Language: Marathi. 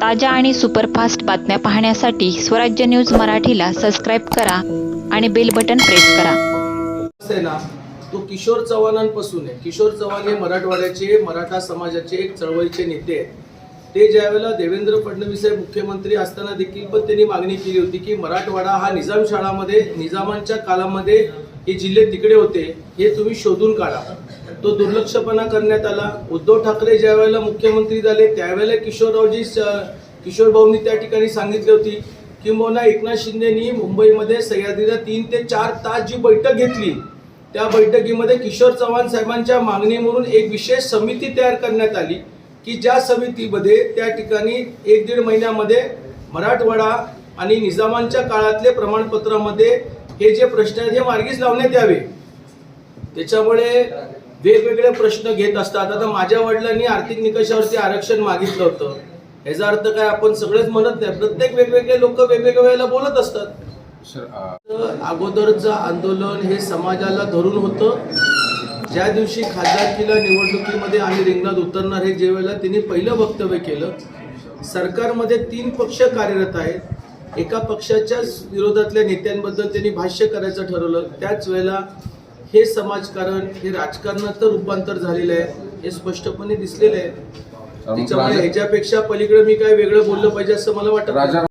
ताज्या आणि सुपरफास्ट बातम्या पाहण्यासाठी स्वराज्य न्यूज मराठीला सबस्क्राईब करा आणि बेल बटन प्रेस करा. ना तो किशोर चव्हाणांपासून आहे. किशोर चव्हाण हे मराठवाड्याचे मराठा समाजाचे एक चळवळीचे नेते आहेत. ते ज्यावेळेला देवेंद्र फडणवीस हे मुख्यमंत्री असताना देखील पण त्यांनी मागणी केली होती की मराठवाडा हा निजाम शाळामध्ये निजामांच्या काळामध्ये हे जिल्हे तिकडे होते हे तुम्ही शोधून काढा. तो दुर्लक्षपणा करण्यात आला. उद्धव ठाकरे ज्या वेळेला मुख्यमंत्री झाले त्यावेळेला किशोररावजी किशोरभाऊंनी त्या ठिकाणी सांगितली होती किंबहुना एकनाथ शिंदेनी मुंबईमध्ये सह्याद्रीला तीन ते चार तास जी बैठक घेतली त्या बैठकीमध्ये किशोर चव्हाण साहेबांच्या मागणी म्हणून एक विशेष समिती तयार करण्यात आली की ज्या समितीमध्ये त्या ठिकाणी एक दीड महिन्यामध्ये मराठवाडा आणि निजामांच्या काळातले प्रमाणपत्रामध्ये हे जे प्रश्न आहेत हे मार्गीच लावण्यात यावे. त्याच्यामुळे वेगवेगळे प्रश्न घेत असतात. आता माझ्या वडिलांनी आर्थिक निकषावरती आरक्षण मागितलं होतं. याचा अर्थ काय? आपण सगळेच म्हणत नाही. प्रत्येक वेगवेगळे लोक वेगवेगळ्या वेळेला बोलत असतात. अगोदरचं आंदोलन हे समाजाला धरून होतं. ज्या दिवशी खासदारकीला निवडणुकीमध्ये आम्ही रिंगणात उतरणार हे जे वेळेला त्यांनी पहिलं वक्तव्य केलं. सरकारमध्ये तीन पक्ष कार्यरत आहेत. एका पक्षाच्या विरोधातल्या नेत्यांबद्दल त्यांनी भाष्य करायचं ठरवलं. त्याच वेळेला हे समाजकारण हे राजकारणात रूपांतर झालेलं आहे हे स्पष्टपणे दिसलेलं आहे. त्याच्यामुळे ह्याच्यापेक्षा पलीकडे मी काय वेगळं बोललं पाहिजे असं मला वाटत